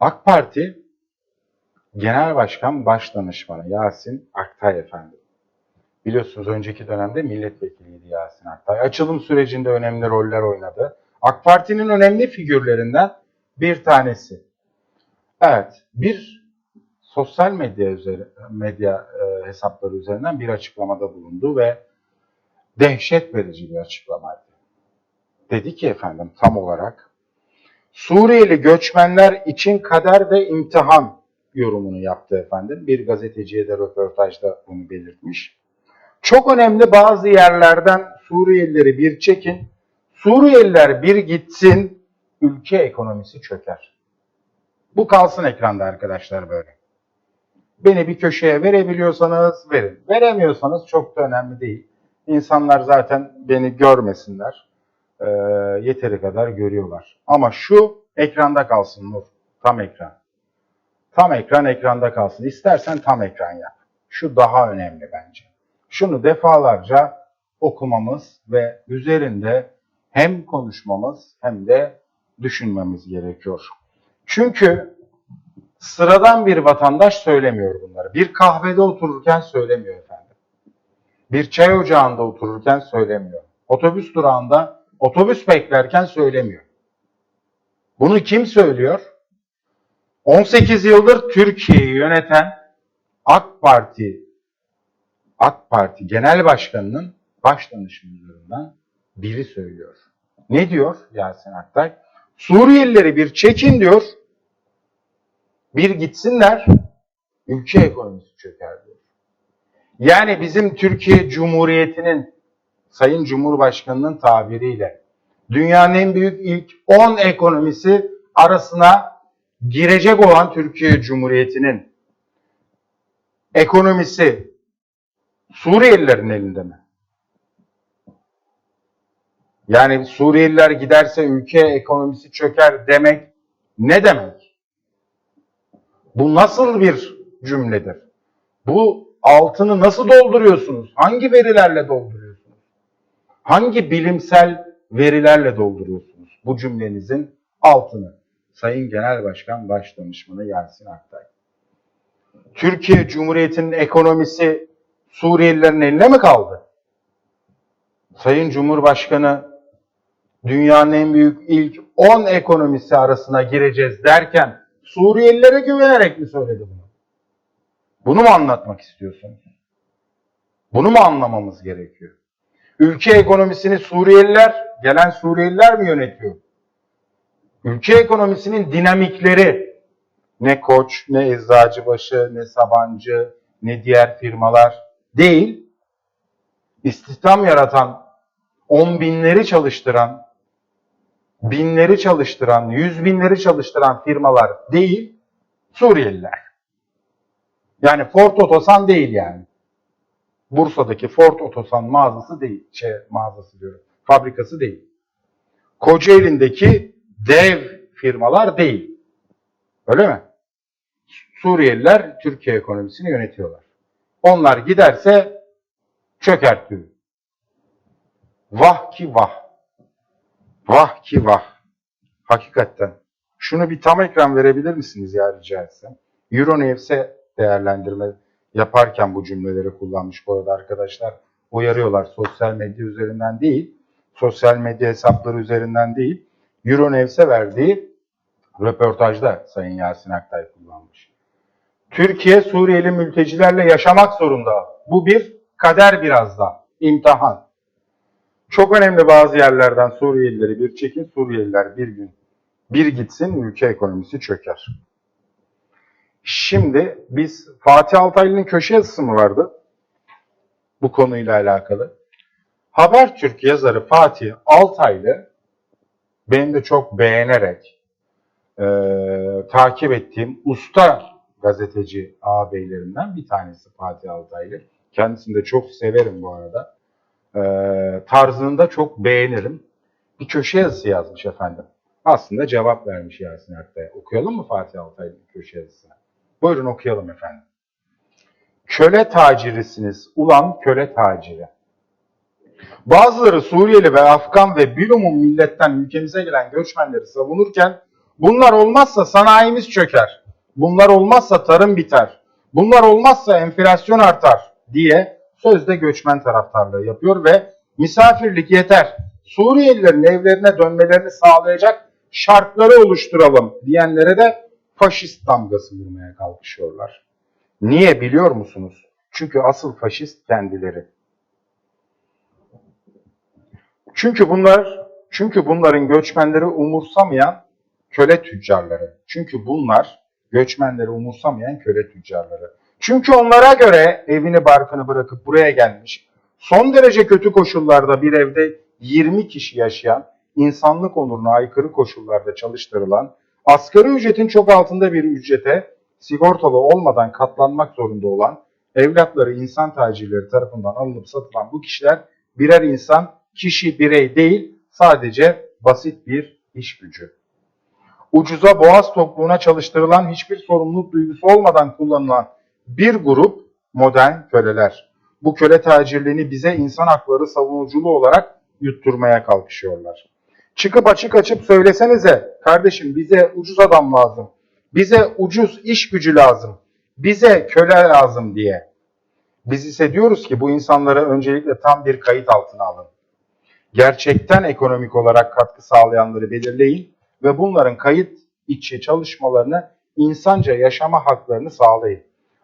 AK Parti Genel Başkan Başdanışmanı Yasin Aktay Efendi. Biliyorsunuz önceki dönemde milletvekiliydi Yasin Aktay. Açılım sürecinde önemli roller oynadı. AK Parti'nin önemli figürlerinden bir tanesi. Evet, bir sosyal medya üzeri, medya e, hesapları üzerinden bir açıklamada bulundu ve dehşet verici bir açıklamaydı. Dedi ki efendim tam olarak Suriyeli göçmenler için kader ve imtihan yorumunu yaptı efendim. Bir gazeteciye de röportajda bunu belirtmiş. Çok önemli bazı yerlerden Suriyelileri bir çekin, Suriyeliler bir gitsin, ülke ekonomisi çöker. Bu kalsın ekranda arkadaşlar böyle. Beni bir köşeye verebiliyorsanız verin. Veremiyorsanız çok da önemli değil. İnsanlar zaten beni görmesinler. Ee, yeteri kadar görüyorlar. Ama şu ekranda kalsın Nur. Tam ekran. Tam ekran ekranda kalsın. İstersen tam ekran yap. Şu daha önemli bence. Şunu defalarca okumamız ve üzerinde hem konuşmamız hem de düşünmemiz gerekiyor. Çünkü sıradan bir vatandaş söylemiyor bunları. Bir kahvede otururken söylemiyor efendim. Bir çay ocağında otururken söylemiyor. Otobüs durağında otobüs beklerken söylemiyor. Bunu kim söylüyor? 18 yıldır Türkiye'yi yöneten AK Parti AK Parti Genel Başkanı'nın baş danışmanlarından biri söylüyor. Ne diyor Yasin Aktay? Suriyelileri bir çekin diyor. Bir gitsinler, ülke ekonomisi çöker diyor. Yani bizim Türkiye Cumhuriyeti'nin Sayın Cumhurbaşkanı'nın tabiriyle dünyanın en büyük ilk 10 ekonomisi arasına girecek olan Türkiye Cumhuriyeti'nin ekonomisi Suriyelilerin elinde mi? Yani Suriyeliler giderse ülke ekonomisi çöker demek ne demek? Bu nasıl bir cümledir? Bu altını nasıl dolduruyorsunuz? Hangi verilerle dolduruyorsunuz? Hangi bilimsel verilerle dolduruyorsunuz bu cümlenizin altını? Sayın Genel Başkan Başdanışmanı Yasin Aktay. Türkiye Cumhuriyeti'nin ekonomisi Suriyelilerin eline mi kaldı? Sayın Cumhurbaşkanı dünyanın en büyük ilk 10 ekonomisi arasına gireceğiz derken Suriyelilere güvenerek mi söyledi bunu? Bunu mu anlatmak istiyorsunuz? Bunu mu anlamamız gerekiyor? Ülke ekonomisini Suriyeliler, gelen Suriyeliler mi yönetiyor? Ülke ekonomisinin dinamikleri ne Koç, ne Eczacıbaşı, ne Sabancı, ne diğer firmalar değil, istihdam yaratan, on binleri çalıştıran, binleri çalıştıran, yüz binleri çalıştıran firmalar değil, Suriyeliler. Yani Ford Otosan değil yani. Bursa'daki Ford Otosan mağazası değil, şey mağazası diyorum, fabrikası değil. Kocaeli'ndeki dev firmalar değil. Öyle mi? Suriyeliler Türkiye ekonomisini yönetiyorlar. Onlar giderse çökertiyor. Vah ki vah. Vah ki vah. Hakikaten. Şunu bir tam ekran verebilir misiniz ya rica etsem? Euronews'e değerlendirme yaparken bu cümleleri kullanmış bu arada arkadaşlar. Uyarıyorlar sosyal medya üzerinden değil, sosyal medya hesapları üzerinden değil, Euronews'e verdiği röportajda Sayın Yasin Aktay kullanmış. Türkiye Suriyeli mültecilerle yaşamak zorunda. Bu bir kader biraz da, imtihan. Çok önemli bazı yerlerden Suriyelileri bir çekin, Suriyeliler bir gün bir gitsin, ülke ekonomisi çöker. Şimdi biz Fatih Altaylı'nın köşe yazısı mı vardı? Bu konuyla alakalı. Habertürk yazarı Fatih Altaylı benim de çok beğenerek e, takip ettiğim usta gazeteci ağabeylerinden bir tanesi Fatih Altaylı. Kendisini de çok severim bu arada. E, tarzını da çok beğenirim. Bir köşe yazısı yazmış efendim. Aslında cevap vermiş Yasin Aktay'a. Okuyalım mı Fatih Altaylı'nın köşe yazısını? Buyurun okuyalım efendim. Köle tacirisiniz ulan köle taciri. Bazıları Suriyeli ve Afgan ve bilumum milletten ülkemize gelen göçmenleri savunurken Bunlar olmazsa sanayimiz çöker. Bunlar olmazsa tarım biter. Bunlar olmazsa enflasyon artar diye sözde göçmen taraftarlığı yapıyor ve misafirlik yeter. Suriyelilerin evlerine dönmelerini sağlayacak şartları oluşturalım diyenlere de faşist damgası vurmaya kalkışıyorlar. Niye biliyor musunuz? Çünkü asıl faşist kendileri. Çünkü bunlar çünkü bunların göçmenleri umursamayan köle tüccarları. Çünkü bunlar göçmenleri umursamayan köle tüccarları. Çünkü onlara göre evini barkını bırakıp buraya gelmiş, son derece kötü koşullarda bir evde 20 kişi yaşayan, insanlık onuruna aykırı koşullarda çalıştırılan, asgari ücretin çok altında bir ücrete sigortalı olmadan katlanmak zorunda olan, evlatları insan tacirleri tarafından alınıp satılan bu kişiler birer insan, kişi birey değil, sadece basit bir iş gücü ucuza boğaz tokluğuna çalıştırılan hiçbir sorumluluk duygusu olmadan kullanılan bir grup modern köleler. Bu köle tacirliğini bize insan hakları savunuculuğu olarak yutturmaya kalkışıyorlar. Çıkıp açık açıp söylesenize kardeşim bize ucuz adam lazım. Bize ucuz iş gücü lazım. Bize köle lazım diye. Biz ise diyoruz ki bu insanlara öncelikle tam bir kayıt altına alın. Gerçekten ekonomik olarak katkı sağlayanları belirleyin ve bunların kayıt içi çalışmalarını insanca yaşama haklarını sağlayın.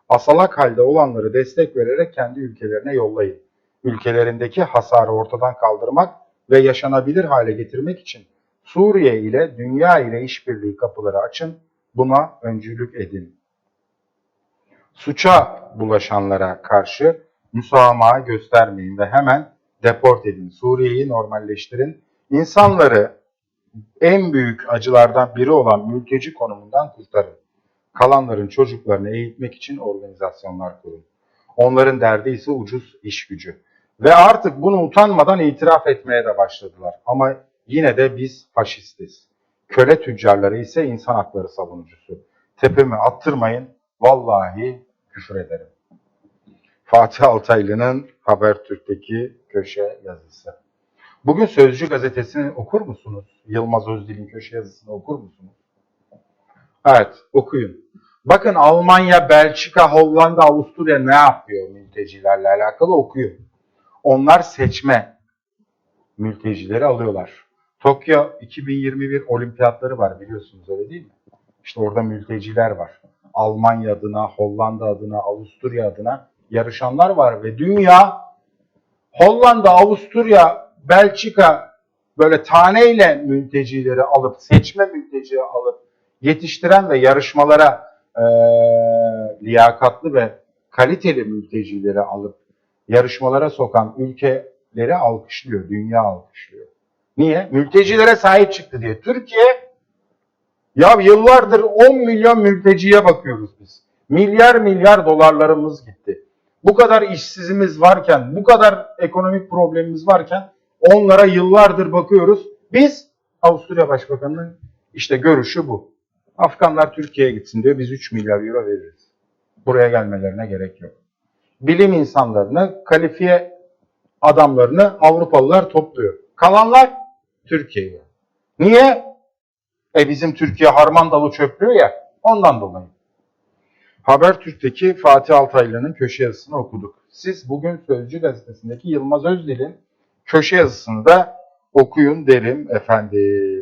Asalak halde olanları destek vererek kendi ülkelerine yollayın. Ülkelerindeki hasarı ortadan kaldırmak ve yaşanabilir hale getirmek için Suriye ile dünya ile işbirliği kapıları açın, buna öncülük edin. Suça bulaşanlara karşı müsamaha göstermeyin ve hemen deport edin. Suriye'yi normalleştirin. İnsanları en büyük acılardan biri olan mülteci konumundan kurtarın. Kalanların çocuklarını eğitmek için organizasyonlar kurun. Onların derdi ise ucuz iş gücü. Ve artık bunu utanmadan itiraf etmeye de başladılar. Ama yine de biz faşistiz. Köle tüccarları ise insan hakları savunucusu. Tepemi attırmayın, vallahi küfür ederim. Fatih Altaylı'nın Habertürk'teki köşe yazısı. Bugün Sözcü gazetesini okur musunuz? Yılmaz Özdil'in köşe yazısını okur musunuz? Evet, okuyun. Bakın Almanya, Belçika, Hollanda, Avusturya ne yapıyor mültecilerle alakalı okuyun. Onlar seçme mültecileri alıyorlar. Tokyo 2021 olimpiyatları var biliyorsunuz öyle değil mi? İşte orada mülteciler var. Almanya adına, Hollanda adına, Avusturya adına yarışanlar var ve dünya Hollanda, Avusturya, Belçika böyle taneyle mültecileri alıp, seçme mülteci alıp yetiştiren ve yarışmalara e, liyakatlı ve kaliteli mültecileri alıp yarışmalara sokan ülkeleri alkışlıyor, dünya alkışlıyor. Niye? Mültecilere sahip çıktı diye. Türkiye ya yıllardır 10 milyon mülteciye bakıyoruz biz. Milyar milyar dolarlarımız gitti. Bu kadar işsizimiz varken, bu kadar ekonomik problemimiz varken onlara yıllardır bakıyoruz. Biz Avusturya Başbakanı'nın işte görüşü bu. Afganlar Türkiye'ye gitsin diyor. Biz 3 milyar euro veririz. Buraya gelmelerine gerek yok. Bilim insanlarını, kalifiye adamlarını Avrupalılar topluyor. Kalanlar Türkiye'ye. Niye? E bizim Türkiye harman dalı çöplüyor ya ondan dolayı. Habertürk'teki Fatih Altaylı'nın köşe yazısını okuduk. Siz bugün Sözcü gazetesindeki Yılmaz Özdil'in köşe yazısını da okuyun derim efendim.